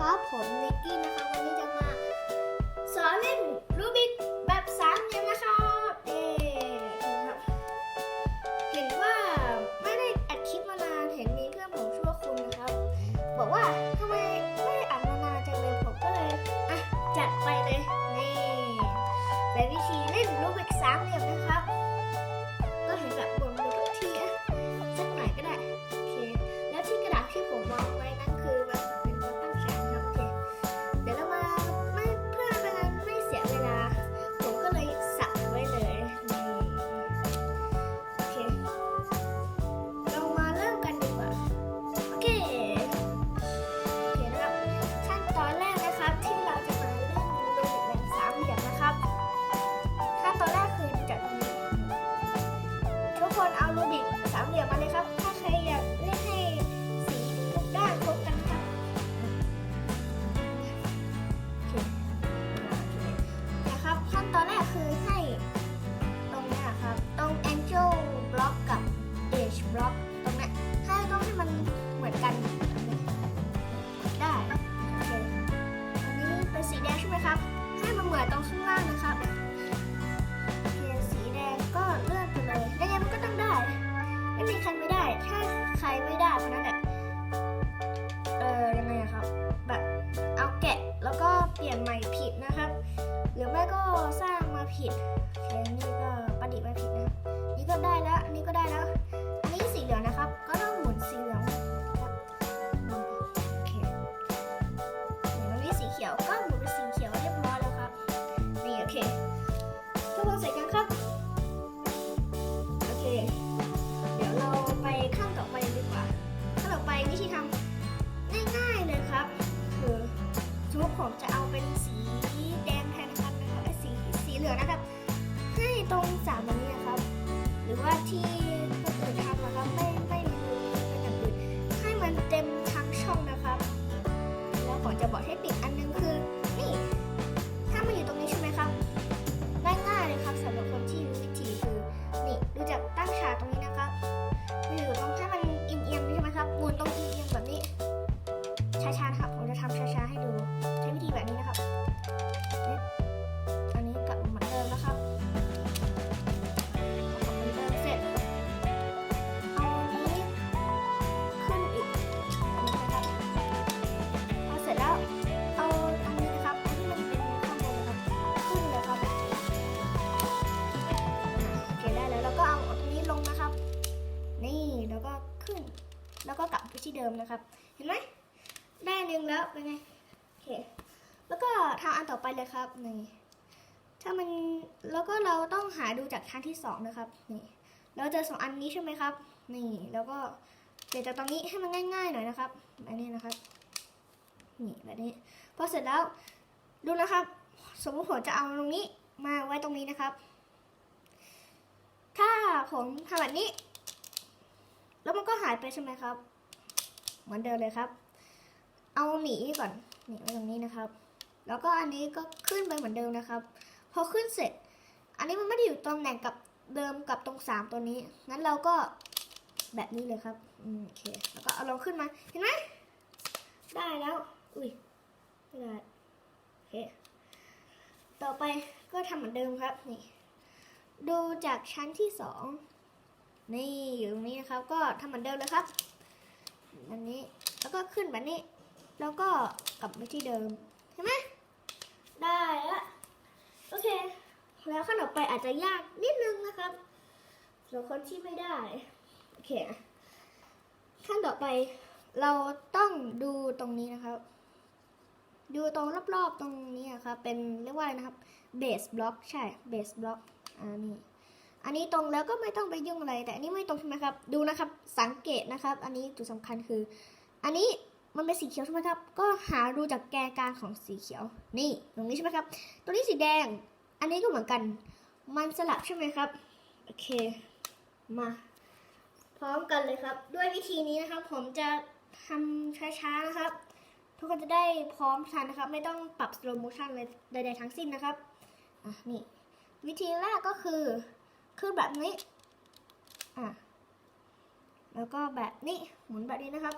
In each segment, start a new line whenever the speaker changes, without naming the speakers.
ครับ ผมนิกกี้นะครับวันนี้จะมาสอนเล่นรูบิกแบบสามเหลี่ยมนะครับเอ๊นะครับ เห็นว่าไม่ได้อัดคลิปมานานเห็นมีเพื่อนผมชื่วคุณนะครับ บอกว่าทำไมไม่ได้อัดมานานจังเลยผมก็เลยอะจัดไปเลยนี่เป็นวิธีเล่นรูบิกสามเหลี่ยมนะครับ สีสีเหลืองนะครับ นะครับ เห็นไหมได้หนึ่งแล้วเป็นไงโอเคแล้วก็ทำอันต่อไปเลยครับนี่ถ้ามันแล้วก็เราต้องหาดูจากทางที่สองนะครับนี่เราเจอสองอันนี้ใช่ไหมครับ นี่แล้วก็เปลี่ยนจากตรงนี้ให้มันง่าย ๆ หน่อยนะครับแบบนี้นะครับนี่แบบนี้พอเสร็จแล้วดูนะครับ สมมติผมจะเอาตรงนี้มาไว้ตรงนี้นะครับ ถ้าผมทำแบบนี้ แล้วมันก็หายไปใช่ไหมครับ เหมือนเดิมเลยครับ เอาหนีก่อนหนีไว้ตรงนี้นะครับ แล้วก็อันนี้ก็ขึ้นไปเหมือนเดิมนะครับ พอขึ้นเสร็จ อันนี้มันไม่ได้อยู่ตำแหน่งกับเดิมกับตรงสามตัวนี้งั้นเราก็แบบนี้เลยครับอืมโอเค แล้วก็เอาลงขึ้นมา เห็นไหมได้แล้ว อุ้ยไม่ได้โอเค ต่อไปก็ทำเหมือนเดิมครับ นี่ ดูจากชั้นที่สอง นี่อยู่ตรงนี้นะครับ ก็ทำเหมือนเดิมเลยครับ อันนี้ แล้วก็ขึ้นแบบนี้ แล้วก็กลับไปที่เดิมเห็นไหมได้แล้วโอเค แล้วขั้นต่อไปอาจจะยากนิดนึงนะครับสำหรับคนที่ไม่ได้โอเคขั้นต่อไปเราต้องดูตรงนี้นะครับ ดูตรงรอบๆตรงนี้อะครับ เป็นเรียกว่าอะไรนะครับเบสบล็อกใช่เบสบล็อกอ่านี่ อันนี้ตรงแล้วก็ไม่ต้องไปยุ่งอะไร แต่อันนี้ไม่ตรงใช่ไหมครับ ดูนะครับ สังเกตนะครับ อันนี้จุดสำคัญคือ อันนี้มันเป็นสีเขียวใช่ไหมครับ ก็หาดูจากแกนกลางของสีเขียว นี่ตรงนี้ใช่ไหมครับตรงนี้สีแดง อันนี้ก็เหมือนกัน มันสลับใช่ไหมครับ โอเค มา พร้อมกันเลยครับ ด้วยวิธีนี้นะครับ ผมจะทำช้าๆนะครับ ทุกคนจะได้พร้อมทันนะครับ ไม่ต้องปรับ slow motion เลยใดๆทั้งสิ้นนะครับ อะนี่ วิธีแรกก็คือ คือแบบนี้ อะ แล้วก็แบบนี้ หมุนแบบนี้นะครับ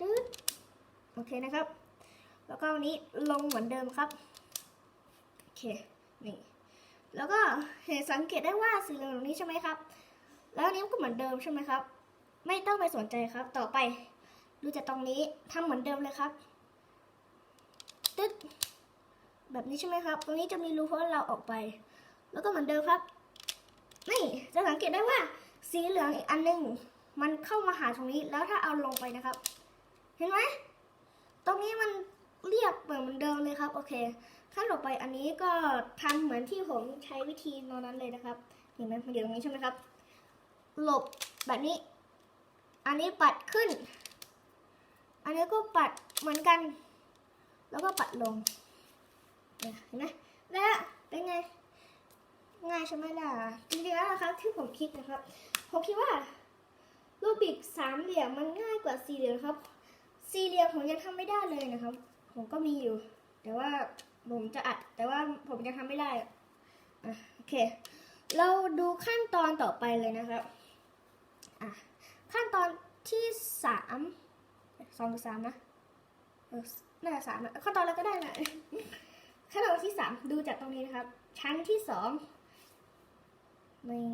ตึ๊ดโอเคนะครับ แล้วก็อันนี้ลงเหมือนเดิมครับ โอเค นี่ แล้วก็เห็นสังเกตได้ว่าสีเหลืองตรงนี้ใช่ไหมครับ แล้วนนี้ก็เหมือนเดิมใช่ไหมครับ ไม่ต้องไปสนใจครับ ต่อไปดูจากตรงนี้ทำเหมือนเดิมเลยครับ ตึ๊ดแบบนี้ใช่ไหมครับ ตรงนี้จะมีรูเพราะเราออกไป แล้วก็เหมือนเดิมครับ นี่จะสังเกตได้ว่าสีเหลืองอีกอันหนึงมันเข้ามาหาตรงนี้แล้วถ้าเอาลงไปนะครับ เห็นไหมตรงนี้มันเรียบเหมือนเดิมเลยครับ โอเคขั้นต่อไปอันนี้ก็ทำเหมือนที่ผมใช้วิธีตอนนั้นเลยนะครับเห็นไหมมันอยู่ตรงนี้ใช่ไหมครับ หลบแบบนี้ อันนี้ปัดขึ้น อันนี้ก็ปัดเหมือนกัน แล้วก็ปัดลงเนี่ยเห็นไหมและเป็นไง ง่ายใช่ไหมล่ะจริงๆแล้วนะครับที่ผมคิดนะครับผมคิดว่ารูปบิกสามเหลี่ยมมันง่ายกว่าสี่เหลี่ยมครับ สี่เหลี่ยมผมยังทำไม่ได้เลยนะครับ ผมก็มีอยู่ แต่ว่าผมจะอัด แต่ว่าผมยังทำไม่ได้อะอะโอเค เราดูขั้นตอนต่อไปเลยนะครับอะขั้นตอนที่สามสองหรือสามนะเออน่าจะสามนะขั้นตอนแล้วก็ได้นะขั้นตอนที่สามดูจากตรงนี้นะครับ ชั้นที่สอง นี่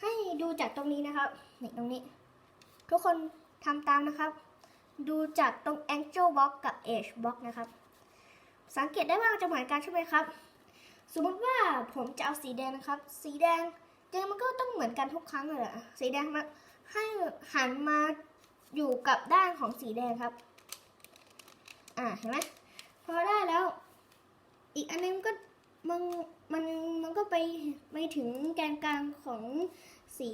ให้ดูจากตรงนี้นะครับนี่ตรงนี้ ทุกคนทำตามนะครับ ดูจากตรง Angel Box กับ Edge Box นะครับ สังเกตได้ว่ามันจะเหมือนกันใช่ไหมครับ สมมติว่าผมจะเอาสีแดงนะครับ สีแดงแดงมันก็ต้องเหมือนกันทุกครั้งเลยเหรอสีแดงมันให้หันมาอยู่กับด้านของสีแดงครับ อ่าเห็นไหมพอได้แล้ว อีกอันนึงก็ มันมันมันก็ไปไปถึงแกนกลางของสี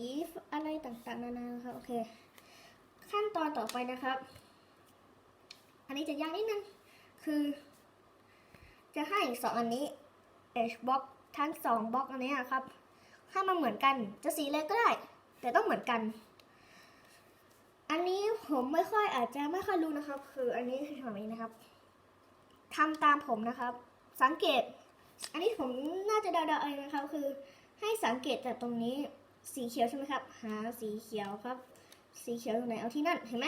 อะไรต่างๆ นานาครับโอเค ขั้นตอนต่อไปนะครับ อันนี้จะยากนิดนึง คือ จะให้สองอันนี้ H box ทั้งสองบล็อกอันนี้อะครับให้มันเหมือนกันจะสีอะไรก็ได้ แต่ต้องเหมือนกัน อันนี้ผมไม่ค่อยอาจจะไม่ค่อยรู้นะครับ คืออันนี้คือแบบนี้นะครับทำตามผมนะครับ สังเกต อันนี้ผมน่าจะเดาๆเองนะครับคือให้สังเกตจากตรงนี้สีเขียวใช่ไหมครับ หาสีเขียวครับ สีเขียวอยู่ไหนเอาที่นั่นเห็นไหม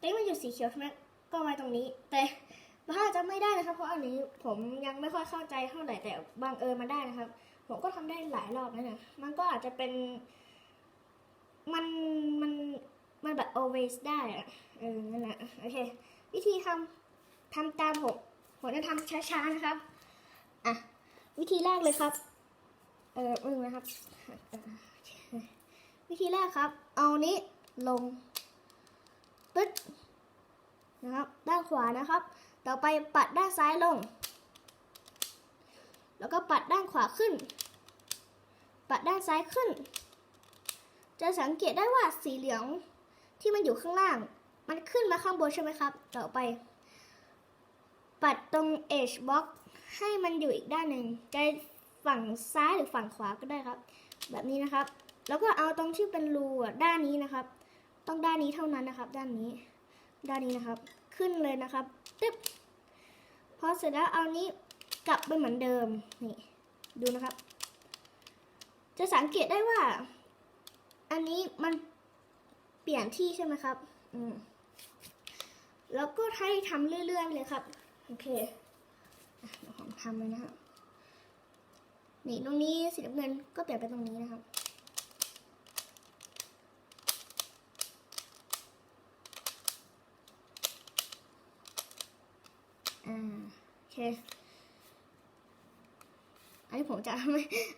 ตรงนี้มันอยู่สีเขียวใช่ไหมก็ไว้ตรงนี้ แต่ถ้าจะไม่ได้นะครับ เพราะอันนี้ผมยังไม่ค่อยเข้าใจเท่าไหร่แต่บังเอิญมาได้นะครับ ผมก็ทำได้หลายรอบแล้วนะมันก็อาจจะเป็น มันมันมันแบบ always ได้อะเออนั่นแหละโอเค วิธีทำทำตามผมผมจะทำช้าๆนะครับ วิธีแรกเลยครับ เออมึงนะครับ วิธีแรกครับ เอานี้ลงปึ๊ดนะครับ ด้านขวานะครับ ต่อไปปัดด้านซ้ายลง แล้วก็ปัดด้านขวาขึ้น ปัดด้านซ้ายขึ้น จะสังเกตได้ว่าสีเหลืองที่มันอยู่ข้างล่าง มันขึ้นมาข้างบนใช่ไหมครับ ต่อไป ปัดตรง edge box ให้มันอยู่อีกด้านหนึ่งจะฝั่งซ้ายหรือฝั่งขวาก็ได้ครับ แบบนี้นะครับ แล้วก็เอาตรงที่เป็นรูอะด้านนี้นะครับ ต้องด้านนี้เท่านั้นนะครับ ด้านนี้ ด้านนี้นะครับ ขึ้นเลยนะครับตึ๊บพอเสร็จแล้วเอานี้กลับไปเหมือนเดิมนี่ดูนะครับ จะสังเกตได้ว่า อันนี้มันเปลี่ยนที่ใช่ไหมครับ อืมแล้วก็ให้ทำเรื่อยๆเลยครับ โอเค ทำเลยนะครับนี่ตรงนี้สีน้ำเงินก็เปลี่ยนไปตรงนี้นะครับ อ่าโอเค อันนี้ผมจะ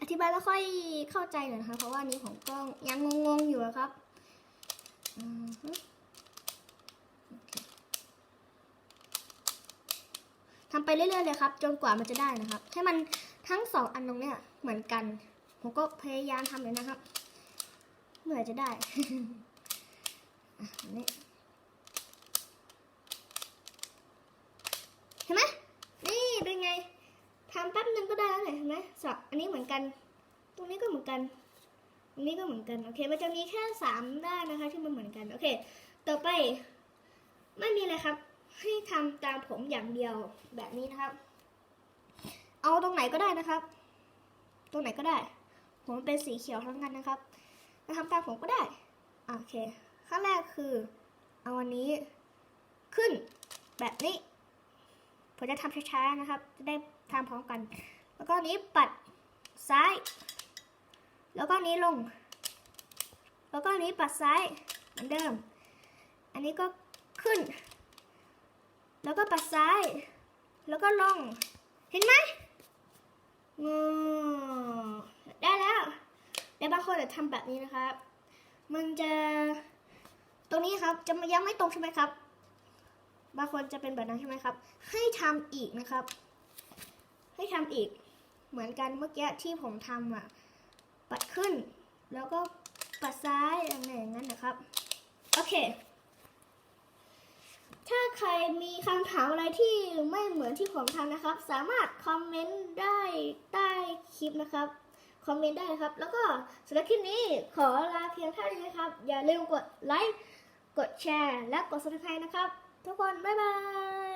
อธิบายแล้วค่อยเข้าใจหน่อยนะคะ เพราะว่านี้ผมก็ยังงงๆอยู่ครับ อือฮึโอเค ทำไปเรื่อยๆเลยครับ จนกว่ามันจะได้นะครับ ให้มันทั้งสองอันตรงเนี้ยเหมือนกัน ผมก็พยายามทำเลยนะครับ เมื่อจะได้อะอันนี้เห็นไหมนี่เป็นไงทำแป๊บนึงก็ได้แล้วเนี่ยเห็นไหมสอบอันนี้เหมือนกัน ตรงนี้ก็เหมือนกันตรงนี้ก็เหมือนกัน โอเค มันจะมีแค่สามด้านนะคะ ที่มันเหมือนกัน โอเค ต่อไป ไม่มีอะไรครับ ให้ทำตามผมอย่างเดียวแบบนี้นะครับ เอาตรงไหนก็ได้นะครับ ตรงไหนก็ได้ ผมเป็นสีเขียวทั้งนั้นนะครับจะทำตามผมก็ได้โอเคขั้นแรกคือเอาอันนี้ขึ้นแบบนี้ ผมจะทำช้าๆนะครับ จะได้ทำพร้อมกัน แล้วก็นี้ปัดซ้าย แล้วก็นี้ลง แล้วก็นี้ปัดซ้ายเหมือนเดิม อันนี้ก็ขึ้น แล้วก็ปัดซ้าย แล้วก็ลง เห็นไหมงอได้แล้วแต่บางคนจะทำแบบนี้นะครับ มันจะ ตรงนี้ครับ จะยังไม่ตรงใช่ไหมครับ บางคนจะเป็นแบบนั้นใช่ไหมครับ ให้ทำอีกนะครับ ให้ทำอีก เหมือนกันเมื่อกี้ที่ผมทำอะ ปัดขึ้น แล้วก็ปัดซ้ายอะไรอย่างนั้นนะครับ โอเค ถ้าใครมีคำถามอะไรที่ไม่เหมือนที่ผมทำนะครับ สามารถคอมเมนต์ได้ใต้คลิปนะครับ คอมเมนต์ได้ครับ แล้วก็สำหรับคลิปนี้ขอลาเพียงเท่านี้นะครับ อย่าลืมกดไลค์ กดแชร์ และกด subscribe นะครับ ทุกคน บ๊ายบาย